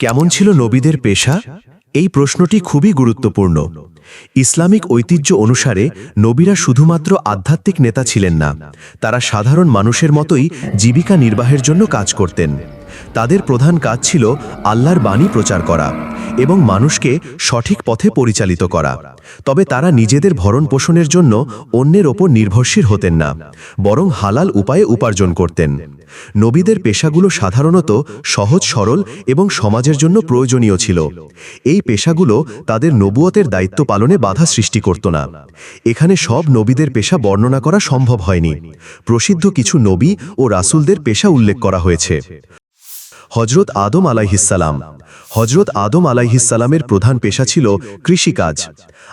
কেমন ছিল নবীদের পেশা? এই প্রশ্নটি খুবই গুরুত্বপূর্ণ। ইসলামিক ঐতিহ্য অনুসারে নবীরা শুধুমাত্র আধ্যাত্মিক নেতা ছিলেন না, তারা সাধারণ মানুষের মতোই জীবিকা নির্বাহের জন্য কাজ করতেন। তাদের প্রধান কাজ ছিল আল্লাহর বাণী প্রচার করা এবং মানুষকে সঠিক পথে পরিচালিত করা। তবে তারা নিজেদের ভরণ পোষণের জন্য অন্যের ওপর নির্ভরশীল হতেন না, বরং হালাল উপায়ে উপার্জন করতেন। নবীদের পেশাগুলো সাধারণত সহজ, সরল এবং সমাজের জন্য প্রয়োজনীয় ছিল। এই পেশাগুলো তাদের নবুয়তের দায়িত্ব পালনে বাধা সৃষ্টি করত না। এখানে সব নবীদের পেশা বর্ণনা করা সম্ভব হয়নি। প্রসিদ্ধ কিছু নবী ও রাসুলদের পেশা উল্লেখ করা হয়েছে। হজরত আদম আলাইহিসালাম হজরত আদম আলাইহিসালামের প্রধান পেশা ছিল কৃষিকাজ।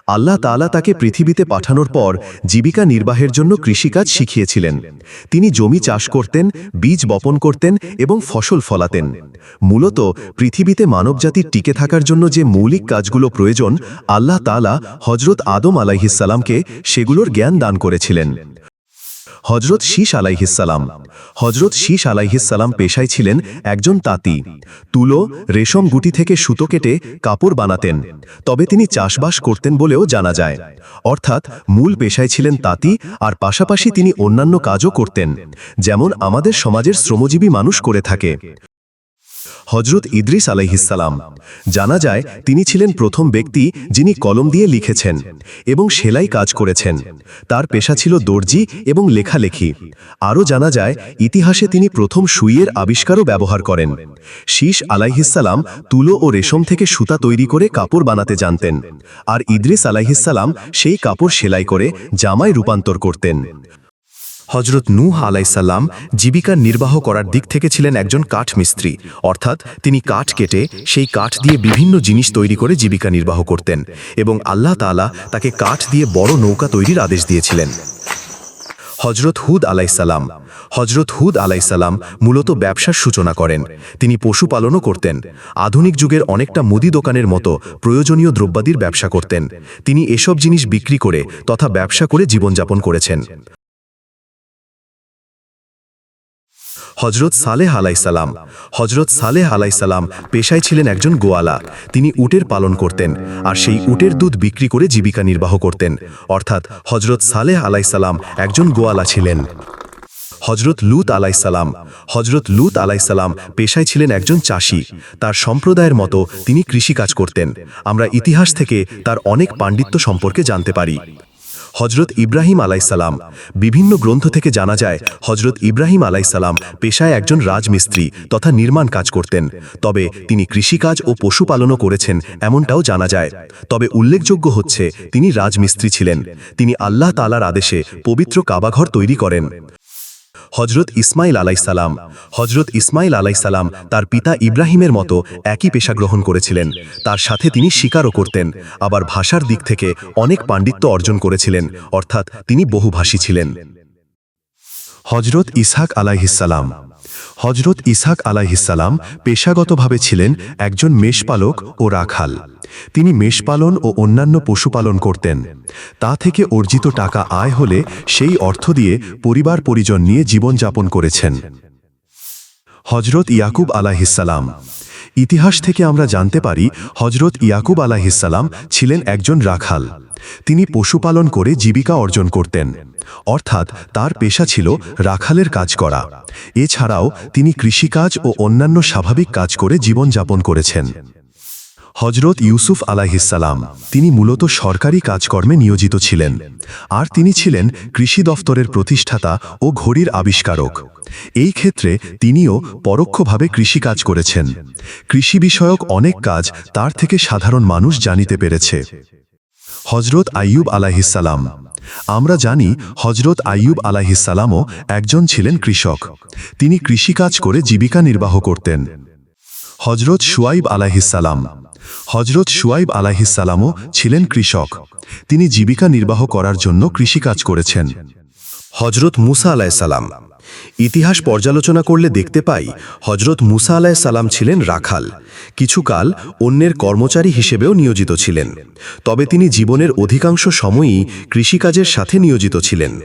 আল্লাহ তাআলা তাকে পৃথিবীতে পাঠানোর পর জীবিকা নির্বাহের জন্য কৃষিকাজ শিখিয়েছিলেন। তিনি জমি চাষ করতেন, বীজ বপন করতেন এবং ফসল ফলাতেন। মূলত পৃথিবীতে মানবজাতির টিকে থাকার জন্য যে মৌলিক কাজগুলো প্রয়োজন, আল্লাহ তাআলা হজরত আদম আলাইহিসালামকে সেগুলোর জ্ঞান দান করেছিলেন। হজরত শীষ আলাইহিসালাম হজরত শীষ আলাইহিসালাম পেশায় ছিলেন একজন তাঁতি। তুলো, রেশম গুটি থেকে সুতো কেটে কাপড় বানাতেন। তবে তিনি চাষবাস করতেন বলেও জানা যায়। অর্থাৎ মূল পেশায় ছিলেন তাঁতি আর পাশাপাশি তিনি অন্যান্য কাজও করতেন, যেমন আমাদের সমাজের শ্রমজীবী মানুষ করে থাকে। হজরত ইদ্রিস আলাইহিসালাম জানা যায়, তিনি ছিলেন প্রথম ব্যক্তি যিনি কলম দিয়ে লিখেছেন এবং সেলাই কাজ করেছেন। তার পেশা ছিল দর্জি এবং লেখালেখি। আরও জানা যায়, ইতিহাসে তিনি প্রথম সুইয়ের আবিষ্কারও ব্যবহার করেন। শীষ আলাইহিসালাম তুলো ও রেশম থেকে সুতা তৈরি করে কাপড় বানাতে জানতেন। আর ইদ্রিস আলাইহিসালাম সেই কাপড় সেলাই করে জামায় রূপান্তর করতেন। হজরত নূহ আলাইসাল্লাম জীবিকা নির্বাহ করার দিক থেকে ছিলেন একজন কাঠ মিস্ত্রি। অর্থাৎ তিনি কাঠ কেটে সেই কাঠ দিয়ে বিভিন্ন জিনিস তৈরি করে জীবিকা নির্বাহ করতেন এবং আল্লাহ তাআলা তাকে কাঠ দিয়ে বড় নৌকা তৈরির আদেশ দিয়েছিলেন। হজরত হুদ আলাইসাল্লাম হজরত হুদ আলাইসাল্লাম মূলত ব্যবসার সূচনা করেন। তিনি পশুপালনও করতেন। আধুনিক যুগের অনেকটা মুদি দোকানের মতো প্রয়োজনীয় দ্রব্যাদির ব্যবসা করতেন। তিনি এসব জিনিস বিক্রি করে তথা ব্যবসা করে জীবনযাপন করেছেন। হজরত সালেহ আলাইসালাম হজরত সালেহ আলাইসালাম পেশায় ছিলেন একজন গোয়ালা। তিনি উটের পালন করতেন আর সেই উটের দুধ বিক্রি করে জীবিকা নির্বাহ করতেন। অর্থাৎ হজরত সালেহ আলাইসালাম একজন গোয়ালা ছিলেন। হজরত লুত আলাইসালাম হজরত লুত আলাইসালাম পেশায় ছিলেন একজন চাষি। তার সম্প্রদায়ের মতো তিনি কৃষিকাজ করতেন। আমরা ইতিহাস থেকে তার অনেক পাণ্ডিত্য সম্পর্কে জানতে পারি। হজরত ইব্রাহিম আলাইসালাম বিভিন্ন গ্রন্থ থেকে জানা যায় হজরত ইব্রাহিম আলাইসালাম পেশায় একজন রাজমিস্ত্রি তথা নির্মাণ কাজ করতেন। তবে তিনি কৃষিকাজ ও পশুপালনও করেছেন এমনটাও জানা যায়। তবে উল্লেখযোগ্য হচ্ছে, তিনি রাজমিস্ত্রি ছিলেন। তিনি আল্লাহ তালার আদেশে পবিত্র কাবাঘর তৈরি করেন। হজরত ইসমাইল আলাইসালাম হজরত ইসমাইল আলাইসালাম তার পিতা ইব্রাহিমের মতো একই পেশা গ্রহণ করেছিলেন। তার সাথে তিনি শিকারও করতেন, আবার ভাষার দিক থেকে অনেক পাণ্ডিত্য অর্জন করেছিলেন, অর্থাৎ তিনি বহুভাষী ছিলেন। হজরত ইসহাক আলাইহিসালাম হজরত ইসহাক আলাইহিসালাম পেশাগতভাবে ছিলেন একজন মেষপালক ও রাখাল। তিনি মেষপালন ও অন্যান্য পশুপালন করতেন। তা থেকে অর্জিত টাকা আয় হলে সেই অর্থ দিয়ে পরিবার পরিজন নিয়ে জীবনযাপন করেছেন। হজরত ইয়াকুব আলাহিসাল্লাম ইতিহাস থেকে আমরা জানতে পারি হজরত ইয়াকুব আলাহিসাল্লাম ছিলেন একজন রাখাল। তিনি পশুপালন করে জীবিকা অর্জন করতেন। অর্থাৎ তার পেশা ছিল রাখালের কাজ করা। এছাড়াও তিনি কৃষিকাজ ও অন্যান্য স্বাভাবিক কাজ করে জীবনযাপন করেছেন। হজরত ইউসুফ আলাহিসাল্লাম তিনি মূলত সরকারি কাজকর্মে নিয়োজিত ছিলেন। আর তিনি ছিলেন কৃষি দফতরের প্রতিষ্ঠাতা ও ঘড়ির আবিষ্কারক। এই ক্ষেত্রে তিনিও পরোক্ষভাবে কৃষিকাজ করেছেন। কৃষি বিষয়ক অনেক কাজ তার থেকে সাধারণ মানুষ জানিতে পেরেছে। হজরত আইয়ুব আলাহিসাল্লাম আমরা জানি হজরত আইয়ুব আলাহিসাল্লামও একজন ছিলেন কৃষক। তিনি কৃষিকাজ করে জীবিকা নির্বাহ করতেন। হজরত শুয়াইব আলাহিসাল্লাম হজরত শুয়াইব আলাহিসাল্লামও ছিলেন কৃষক। তিনি জীবিকা নির্বাহ করার জন্য কৃষিকাজ করেছেন। হজরত মুসা আলাইসাল্লাম ইতিহাস পর্যালোচনা করলে দেখতে পাই হজরত মুসা আলাইসাল্লাম ছিলেন রাখাল। কিছুকাল অন্যের কর্মচারী হিসেবেও নিয়োজিত ছিলেন। তবে তিনি জীবনের অধিকাংশ সময়ই কৃষিকাজের সাথে নিয়োজিত ছিলেন।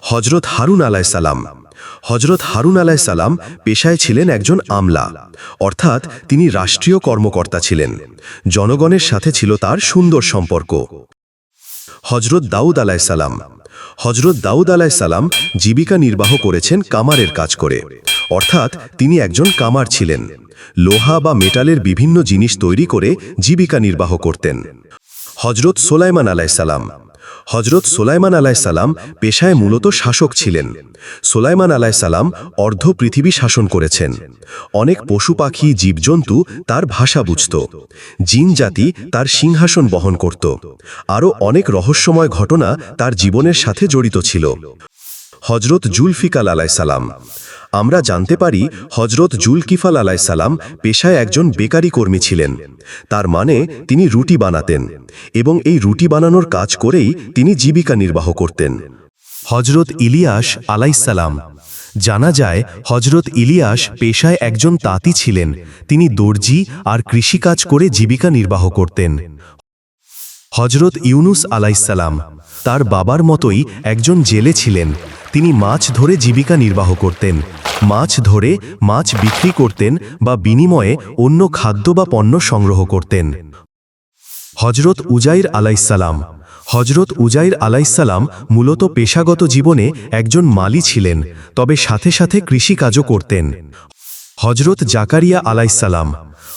হজরত হারুন আলাইসাল্লাম হজরত হারুন আলাইসাল্লাম পেশায় ছিলেন একজন আমলা। অর্থাৎ তিনি রাষ্ট্রীয় কর্মকর্তা ছিলেন। জনগণের সাথে ছিল তার সুন্দর সম্পর্ক। হজরত দাউদ আলাইসাল্লাম হজরত দাউদ আলাইসাল্লাম জীবিকা নির্বাহ করেছেন কামারের কাজ করে। অর্থাৎ তিনি একজন কামার ছিলেন। লোহা বা মেটালের বিভিন্ন জিনিস তৈরি করে জীবিকা নির্বাহ করতেন। হজরত সোলাইমান আলাইসাল্লাম হজরত সোলাইমান সালাম পেশায় মূলত শাসক ছিলেন। সোলাইমান সালাম অর্ধ পৃথিবী শাসন করেছেন। অনেক পশু পাখি, জীবজন্তু তার ভাষা বুঝত। জিন জাতি তার সিংহাসন বহন করত। আরও অনেক রহস্যময় ঘটনা তার জীবনের সাথে জড়িত ছিল। হজরত জুলফিকাল আলাইসালাম আমরা জানতে পারি হজরত জুলকিফাল আলাইসালাম পেশায় একজন বেকারি কর্মী ছিলেন। তার মানে তিনি রুটি বানাতেন এবং এই রুটি বানানোর কাজ করেই তিনি জীবিকা নির্বাহ করতেন। হজরত ইলিয়াস আলাইসালাম জানা যায় হজরত ইলিয়াস পেশায় একজন তাঁতি ছিলেন। তিনি দর্জি আর কৃষিকাজ করে জীবিকা নির্বাহ করতেন। হজরত ইউনুস আলাইসালাম তার বাবার মতোই একজন জেলে ছিলেন। তিনি মাছ ধরে জীবিকা নির্বাহ করতেন, মাছ ধরে মাছ বিক্রি করতেন বা বিনিময়ে অন্য খাদ্য বা পণ্য সংগ্রহ করতেন। হজরত উজাইর আলাইসালাম হজরত উজাইর আলাইসালাম মূলত পেশাগত জীবনে একজন মালি ছিলেন, তবে সাথে সাথে কৃষিকাজও করতেন। হজরত জাকারিয়া আলাইসালাম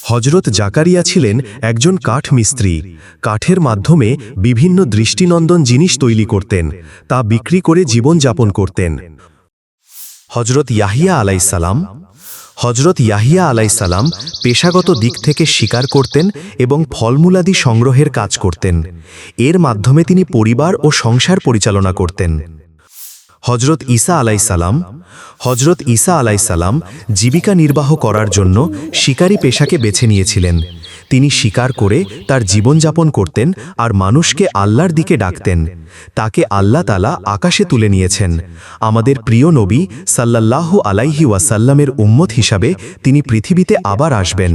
হজরত জাকারিয়া ছিলেন একজন কাঠ মিস্ত্রি। কাঠের মাধ্যমে বিভিন্ন দৃষ্টিনন্দন জিনিস তৈরি করতেন, তা বিক্রি করে জীবনযাপন করতেন। হজরত ইয়াহিয়া আলাইসালাম হজরত ইয়াহিয়া আলাইসালাম পেশাগত দিক থেকে শিকার করতেন এবং ফলমূলাদি সংগ্রহের কাজ করতেন। এর মাধ্যমে তিনি পরিবার ও সংসার পরিচালনা করতেন। হজরত ঈসা আলাইসালাম হজরত ঈসা আলাইসালাম জীবিকা নির্বাহ করার জন্য শিকারী পেশাকে বেছে নিয়েছিলেন। তিনি শিকার করে তার জীবনযাপন করতেন আর মানুষকে আল্লাহর দিকে ডাকতেন। তাকে আল্লাহ তালা আকাশে তুলে নিয়েছেন। আমাদের প্রিয় নবী সাল্লাল্লাহু আলাইহি ওয়াসাল্লামের উম্মত হিসাবে তিনি পৃথিবীতে আবার আসবেন।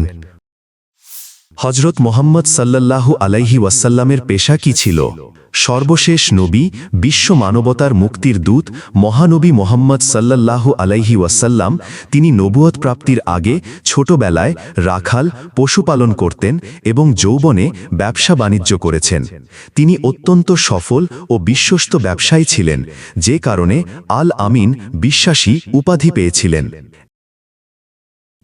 হজরত মোহাম্মদ সাল্লাল্লাহু আলাইহি ওয়াসাল্লামের পেশা কি ছিল? সর্বশেষ নবী, বিশ্ব মানবতার মুক্তির দূত, মহানবী মোহাম্মদ সাল্লাল্লাহু আলাইহি ওয়াসাল্লাম, তিনি নবুয়ত প্রাপ্তির আগে ছোটবেলায় রাখাল পশুপালন করতেন এবং যৌবনে ব্যবসা বাণিজ্য করেছেন। তিনি অত্যন্ত সফল ও বিশ্বস্ত ব্যবসায়ী ছিলেন, যে কারণে আল আমিন বিশ্বাসী উপাধি পেয়েছিলেন।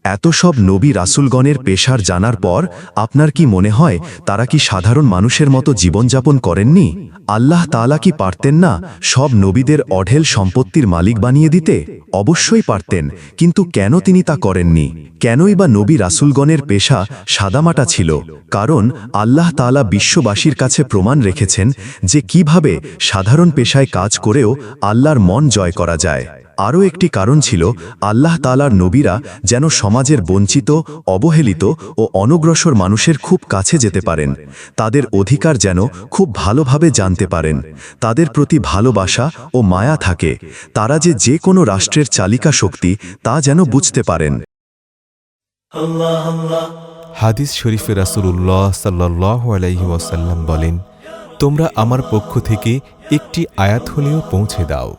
এত সব নবী রাসুলগণের পেশার জানার পর আপনার কি মনে হয় তারা কি সাধারণ মানুষের মতো জীবনযাপন করেননি? আল্লাহ তাআলা কি পারতেন না সব নবীদের অঢেল সম্পত্তির মালিক বানিয়ে দিতে? অবশ্যই পারতেন, কিন্তু কেন তিনি তা করেননি? কেনই বা নবী রাসুলগণের পেশা সাদামাটা ছিল? কারণ আল্লাহ তাআলা বিশ্ববাসীর কাছে প্রমাণ রেখেছেন যে কীভাবে সাধারণ পেশায় কাজ করেও আল্লাহর মন জয় করা যায়। আরও একটি কারণ ছিল আল্লাহ তালার নবীরা যেন সমাজের বঞ্চিত, অবহেলিত ও অনগ্রসর মানুষের খুব কাছে যেতে পারেন। তাদের অধিকার যেন খুব ভালোভাবে জানতে পারেন। তাদের প্রতি ভালোবাসা ও মায়া থাকে। তারা যে যে কোনো রাষ্ট্রের চালিকা শক্তি তা যেন বুঝতে পারেন। হাদিস শরীফে রাসূলুল্লাহ সাল্লাল্লাহু আলাইহি ওয়াসাল্লাম বলেন, তোমরা আমার পক্ষ থেকে একটি আয়াত হলেও পৌঁছে দাও।